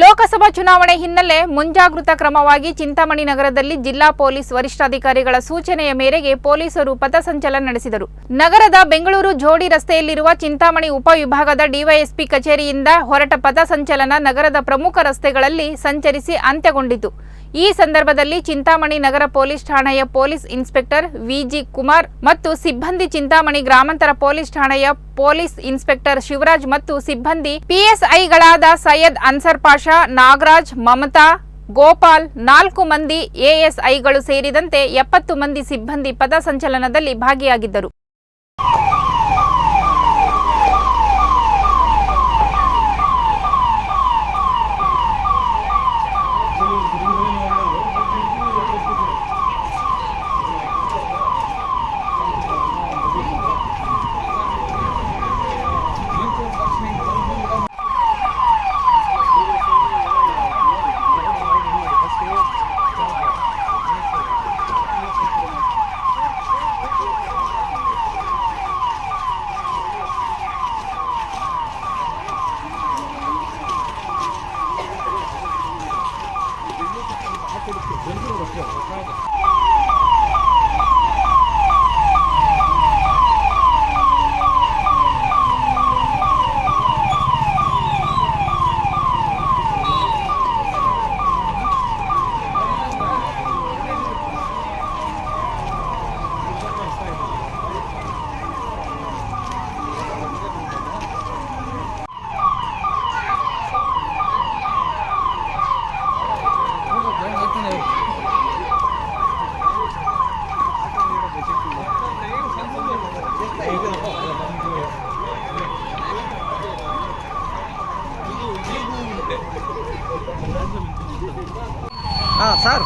ಲೋಕಸಭಾ ಚುನಾವಣೆ ಹಿನ್ನೆಲೆ ಮುಂಜಾಗೃತಾ ಕ್ರಮವಾಗಿ ಚಿಂತಾಮಣಿ ನಗರದಲ್ಲಿ ಜಿಲ್ಲಾ ಪೊಲೀಸ್ ವರಿಷ್ಠಾಧಿಕಾರಿಗಳ ಸೂಚನೆಯ ಮೇರೆಗೆ ಪೊಲೀಸರು ಪಥಸಂಚಲನ ನಡೆಸಿದರು. ನಗರದ ಬೆಂಗಳೂರು ಜೋಡಿ ರಸ್ತೆಯಲ್ಲಿರುವ ಚಿಂತಾಮಣಿ ಉಪವಿಭಾಗದ ಡಿವೈಎಸ್ಪಿ ಕಚೇರಿಯಿಂದ ಹೊರಟ ಪಥಸಂಚಲನ ನಗರದ ಪ್ರಮುಖ ರಸ್ತೆಗಳಲ್ಲಿ ಸಂಚರಿಸಿ ಅಂತ್ಯಗೊಂಡಿತು. ಈ ಸಂದರ್ಭದಲ್ಲಿ ಚಿಂತಾಮಣಿ ನಗರ ಪೊಲೀಸ್ ಠಾಣೆಯ ಪೊಲೀಸ್ ಇನ್ಸ್ಪೆಕ್ಟರ್ ವಿಜಿ ಕುಮಾರ್ ಮತ್ತು ಸಿಬ್ಬಂದಿ ಚಿಂತಾಮಣಿ ಗ್ರಾಮಾಂತರ ಪೊಲೀಸ್ ಠಾಣೆಯ ಪೊಲೀಸ್ ಇನ್ಸ್ಪೆಕ್ಟರ್ ಶಿವರಾಜ್ ಮತ್ತು ಸಿಬ್ಬಂದಿ ಪಿಎಸ್ಐಗಳಾದ ಸೈಯದ್ ಅನ್ಸರ್ ಪಾಷಾ, ನಾಗರಾಜ್, ಮಮತಾ, ಗೋಪಾಲ್ ನಾಲ್ಕು ಮಂದಿ ಎಎಸ್ಐಗಳು ಸೇರಿದಂತೆ ಎಪ್ಪತ್ತು ಮಂದಿ ಸಿಬ್ಬಂದಿ ಪಥಸಂಚಲನದಲ್ಲಿ ಭಾಗಿಯಾಗಿದ್ದರು. 야, సార్